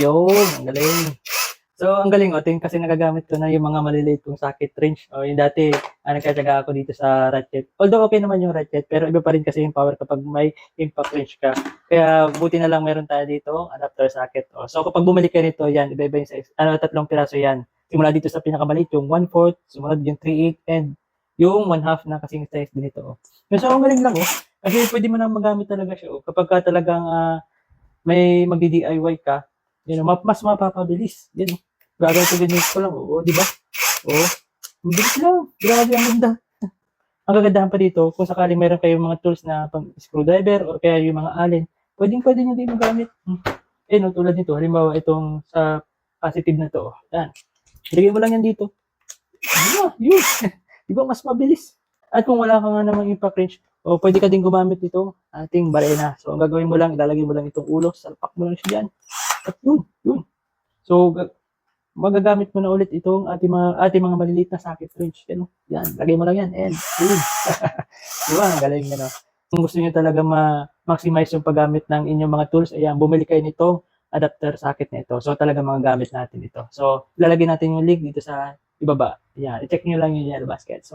Yun, galing. So, ang galing, o, tingin kasi nagagamit ko na yung mga maliliit kong socket wrench. O, yung dati, ah, nagkatsaga ako dito sa ratchet. Although, okay naman yung ratchet, pero iba pa rin kasi yung power kapag may impact wrench ka. Kaya, buti na lang meron tayo dito, adapter socket. O, so, kapag bumalik ka nito, yan, iba-iba yung size. Ano, tatlong piraso yan. Simula dito sa pinakamaliit, yung 1/4, sumunod yung 3/8, and yung 1/2 na kasing size din ito. O. So, ang galing lang, oh. Kasi pwede mo na magamit talaga siya, oh. Kapag ka talagang ah, may magdi-DIY ka, yun, know, mas mapapabilis. Yan, oh. Gagawin ko lang, oo, di ba? Oo. Ang bilis lang. Grabe, ang ganda. Ang kagandahan pa dito, kung sakaling meron kayong mga tools na pang screwdriver o kaya yung mga allen, pwedeng pwede nyo din magamit. Hmm. Eh, no, tulad nito, halimbawa itong sa positive na to. oh. Yan. Ilagay mo lang yan dito. Ah, yun. di ba, mas mabilis. At kung wala ka nga namang impact wrench, o pwede ka din gumamit nito ating barena. So, ang gagawin mo lang, ilalagay mo lang itong ulo, salpak mo lang siya dyan. At yun, yun. So, ga- magagamit mo na ulit itong ating mga, ating mga maliliit na socket wrench. Yan, yan, lagay mo lang yan. And, yun. diba, ang galing yan. oh. Kung gusto niyo talaga ma-maximize yung paggamit ng inyong mga tools, ayan, bumili kayo nito adapter socket na ito. So, talaga mga gamit natin ito. So, ilalagay natin yung link dito sa ibaba. Ayan, i-check nyo lang yung Yellow Basket. So,